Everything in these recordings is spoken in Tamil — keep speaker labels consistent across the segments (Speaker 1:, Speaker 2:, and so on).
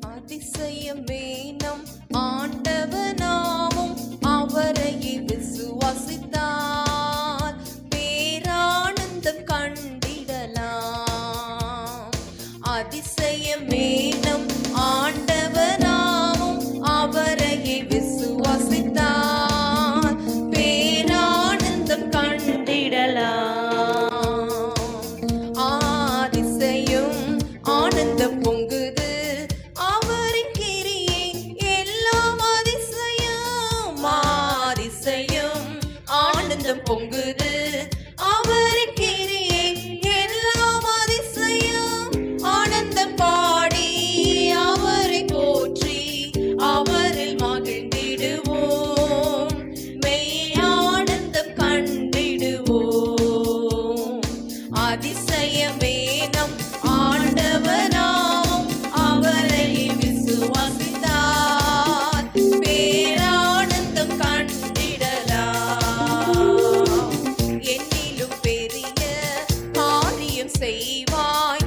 Speaker 1: அதிசயம் வேணும் ஆண்டவனாமும் அவரையே விசுவாசித்தால் பேரானந்தம் கண்டிடலாம். அதிசயம் வே boy.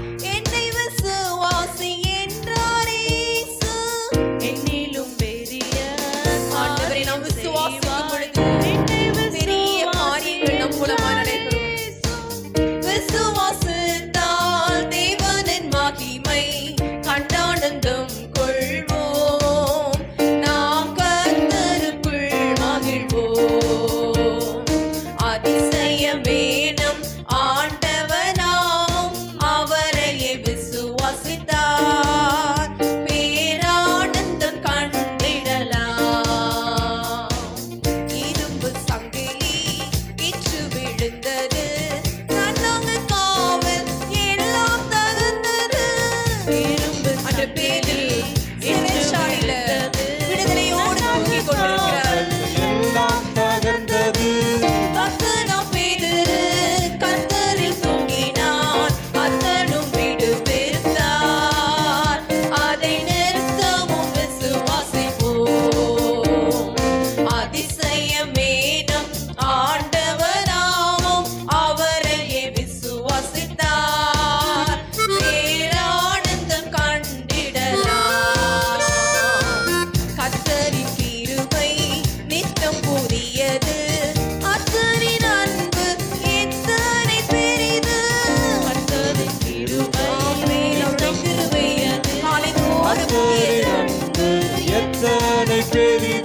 Speaker 1: que.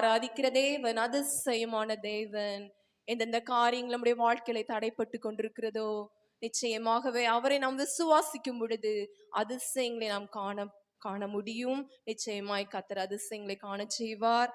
Speaker 1: ஆராதிக்கிற தேவன் அதிசயமான தேவன். எந்தெந்த காரியங்கள் நம்முடைய வாழ்க்கையில தடைப்பட்டு கொண்டிருக்கிறதோ நிச்சயமாகவே அவரை நாம் விசுவாசிக்கும் பொழுது அதிசயங்களை நாம் காண காண முடியும். நிச்சயமாய் கத்தர் அதிசயங்களை காண செய்வார்.